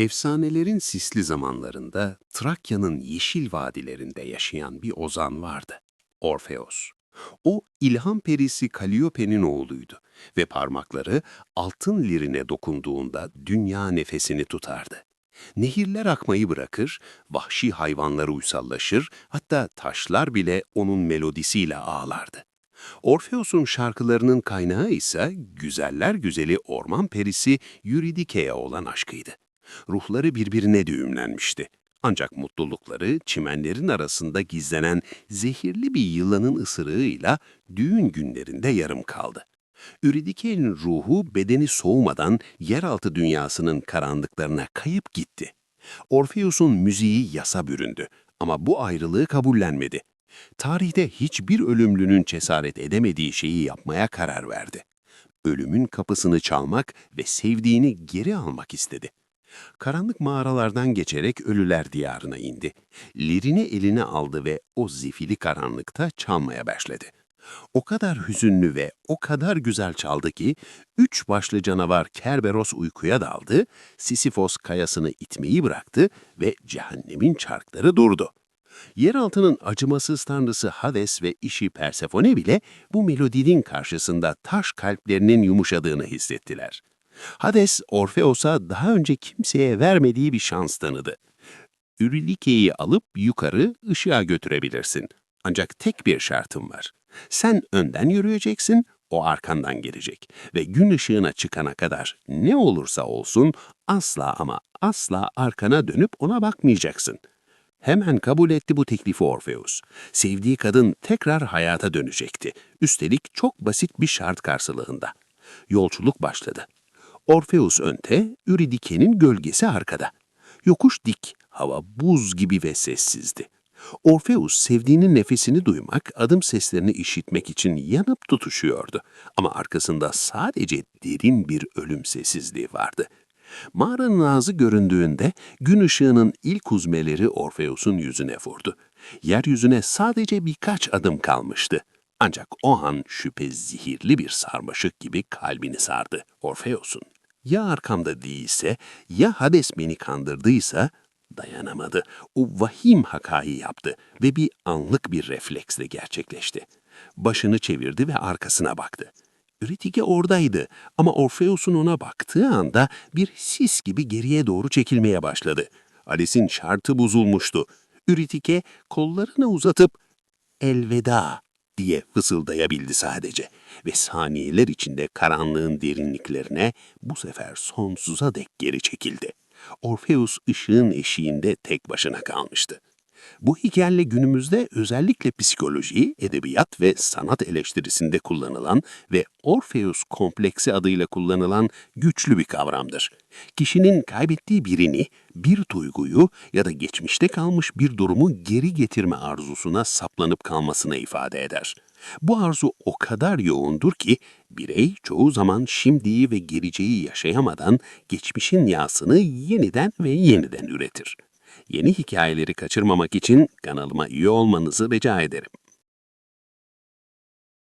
Efsanelerin sisli zamanlarında Trakya'nın yeşil vadilerinde yaşayan bir ozan vardı. Orfeos. O ilham perisi Kalliope'nin oğluydu ve parmakları altın lirine dokunduğunda dünya nefesini tutardı. Nehirler akmayı bırakır, vahşi hayvanlar uysallaşır, hatta taşlar bile onun melodisiyle ağlardı. Orfeos'un şarkılarının kaynağı ise güzeller güzeli orman perisi Euridike'ye olan aşkıydı. Ruhları birbirine düğümlenmişti. Ancak mutlulukları çimenlerin arasında gizlenen zehirli bir yılanın ısırığıyla düğün günlerinde yarım kaldı. Euridike'nin ruhu bedeni soğumadan yeraltı dünyasının karanlıklarına kayıp gitti. Orpheus'un müziği yasa büründü ama bu ayrılığı kabullenmedi. Tarihte hiçbir ölümlünün cesaret edemediği şeyi yapmaya karar verdi. Ölümün kapısını çalmak ve sevdiğini geri almak istedi. Karanlık mağaralardan geçerek ölüler diyarına indi. Lirini eline aldı ve o zifiri karanlıkta çalmaya başladı. O kadar hüzünlü ve o kadar güzel çaldı ki, üç başlı canavar Kerberos uykuya daldı, Sisyphos kayasını itmeyi bıraktı ve cehennemin çarkları durdu. Yeraltının acımasız tanrısı Hades ve işi Persefone bile bu melodinin karşısında taş kalplerinin yumuşadığını hissettiler. Hades, Orfeos'a daha önce kimseye vermediği bir şans tanıdı. Ürülike'yi alıp yukarı ışığa götürebilirsin. Ancak tek bir şartım var. Sen önden yürüyeceksin, o arkandan gelecek. Ve gün ışığına çıkana kadar ne olursa olsun asla ama asla arkana dönüp ona bakmayacaksın. Hemen kabul etti bu teklifi Orpheus. Sevdiği kadın tekrar hayata dönecekti. Üstelik çok basit bir şart karşılığında. Yolculuk başladı. Orpheus önte, Euridike'nin gölgesi arkada. Yokuş dik, hava buz gibi ve sessizdi. Orpheus sevdiğinin nefesini duymak, adım seslerini işitmek için yanıp tutuşuyordu. Ama arkasında sadece derin bir ölüm sessizliği vardı. Mağaranın ağzı göründüğünde gün ışığının ilk uzmeleri Orpheus'un yüzüne vurdu. Yeryüzüne sadece birkaç adım kalmıştı. Ancak o an şüphe zehirli bir sarmaşık gibi kalbini sardı Orpheus'un. Ya arkamda değilse, ya Hades beni kandırdıysa dayanamadı. O vahim hakayı yaptı ve bir anlık bir refleksle gerçekleşti. Başını çevirdi ve arkasına baktı. Euritike oradaydı ama Orpheus'un ona baktığı anda bir sis gibi geriye doğru çekilmeye başladı. Alice'in şartı bozulmuştu. Euritike kollarını uzatıp elveda diye fısıldayabildi sadece ve saniyeler içinde karanlığın derinliklerine bu sefer sonsuza dek geri çekildi. Orpheus ışığın eşiğinde tek başına kalmıştı. Bu hikaye günümüzde özellikle psikoloji, edebiyat ve sanat eleştirisinde kullanılan ve Orpheus kompleksi adıyla kullanılan güçlü bir kavramdır. Kişinin kaybettiği birini, bir duyguyu ya da geçmişte kalmış bir durumu geri getirme arzusuna saplanıp kalmasına ifade eder. Bu arzu o kadar yoğundur ki birey çoğu zaman şimdiyi ve geleceği yaşayamadan geçmişin yasını yeniden ve yeniden üretir. Yeni hikayeleri kaçırmamak için kanalıma üye olmanızı rica ederim.